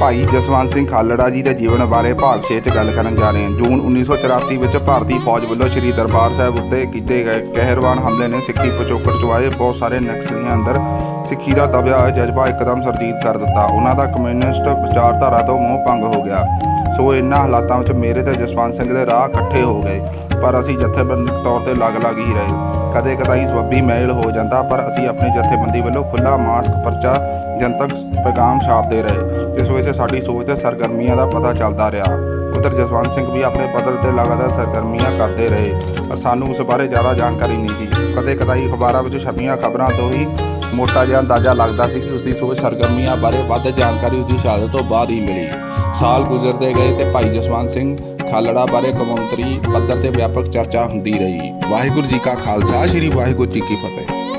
ਭਾਈ ਜਸਵੰਤ ਸਿੰਘ ਖਾਲੜਾ ਜੀ ਦੇ ਜੀਵਨ ਬਾਰੇ ਭਾਗ 6 ਚ ਗੱਲ ਕਰਨ ਜਾ ਰਹੇ ਹਾਂ। ਜੂਨ 1984 ਵਿੱਚ ਭਾਰਤੀ ਫੌਜ ਵੱਲੋਂ ਸ੍ਰੀ ਦਰਬਾਰ ਸਾਹਿਬ ਉੱਤੇ ਕੀਤੇ ਗਏ ਕਹਿਰਵਾਨ ਹਮਲੇ ਨੇ ਸਿੱਖੀ ਪਿਛੋਕੜ ਚਵਾਏ ਬਹੁਤ ਸਾਰੇ ਨਕਸਲੀਆਂ ਅੰਦਰ ਸਿੱਖੀ ਦਾ ਦਬਿਆ ਹੋਇਆ ਜਜ਼ਬਾ ਇੱਕਦਮ ਸਰਜੀਤ ਕਰ ਦਿੱਤਾ। ਉਹਨਾਂ ਦਾ ਕਮਿਊਨਿਸਟ ਵਿਚਾਰਧਾਰਾ ਤੋਂ ਮੋਹ ਭੰਗ ਹੋ ਗਿਆ। ਸੋ ਇਹਨਾਂ ਹਾਲਾਤਾਂ ਵਿੱਚ ਮੇਰੇ ਤੇ ਜਸਵੰਤ ਸਿੰਘ ਦੇ ਰਾਹ ਇਕੱਠੇ ਹੋ ਗਏ। ਪਰ ਅਸੀਂ ਜਥੇਬੰਦਕ ਤੌਰ ਤੇ ਲੱਗ-ਲੱਗ ਹੀ ਰਹੇ। ਕਦੇ ਕਦਾਈ ਸਬੱਬੀ ਮੈਲ ਹੋ ਜਾਂਦਾ, ਪਰ ਅਸੀਂ ਆਪਣੀ ਜਥੇਬੰਦੀ ਵੱਲੋਂ ਖੁੱਲਾ ਮਾਸਕ ਪਰਚਾ ਜਨਤਕ ਪੈਗਾਮ ਛਾਪਦੇ ਰਹੇ। ਇਸ ਵਿੱਚ ਸਾਡੀ ਸੋਚ ਤੇ ਸਰਗਰਮੀਆਂ ਦਾ ਪਤਾ ਚੱਲਦਾ ਰਿਹਾ। ਉਧਰ ਜਸਵੰਤ ਸਿੰਘ ਵੀ ਆਪਣੇ ਪੱਧਰ ਤੇ ਲਗਾਤਾਰ ਸਰਗਰਮੀਆਂ ਕਰਦੇ ਰਹੇ, ਪਰ ਸਾਨੂੰ ਉਸ ਬਾਰੇ ਜ਼ਿਆਦਾ ਜਾਣਕਾਰੀ ਨਹੀਂ ਸੀ। ਕਦੇ ਕਦਾਈ ਅਖਬਾਰਾਂ ਵਿੱਚ ਛਪੀਆਂ ਖਬਰਾਂ ਤੋਂ ਹੀ ਮੋਟਾ ਜਿਹਾ ਅੰਦਾਜ਼ਾ ਲੱਗਦਾ ਸੀ ਕਿ ਉਸ ਦੀ ਸੋਚ ਸਰਗਰਮੀਆਂ ਬਾਰੇ ਵੱਧ ਜਾਣਕਾਰੀ ਉਸ ਦੀ ਸ਼ਹਾਦਤ ਤੋਂ ਬਾਅਦ ਹੀ ਮਿਲੀ। ਸਾਲ ਗੁਜ਼ਰਦੇ ਗਏ ਤੇ ਭਾਈ ਜਸਵੰਤ ਸਿੰਘ ਖਾਲੜਾ ਬਾਰੇ ਕੌਮਾਂਤਰੀ ਪੱਧਰ ਤੇ ਵਿਆਪਕ ਚਰਚਾ ਹੁੰਦੀ ਰਹੀ। ਵਾਹਿਗੁਰੂ ਜੀ ਕਾ ਖਾਲਸਾ, ਸ੍ਰੀ ਵਾਹਿਗੁਰੂ ਜੀ ਕੀ ਫਤਿਹ।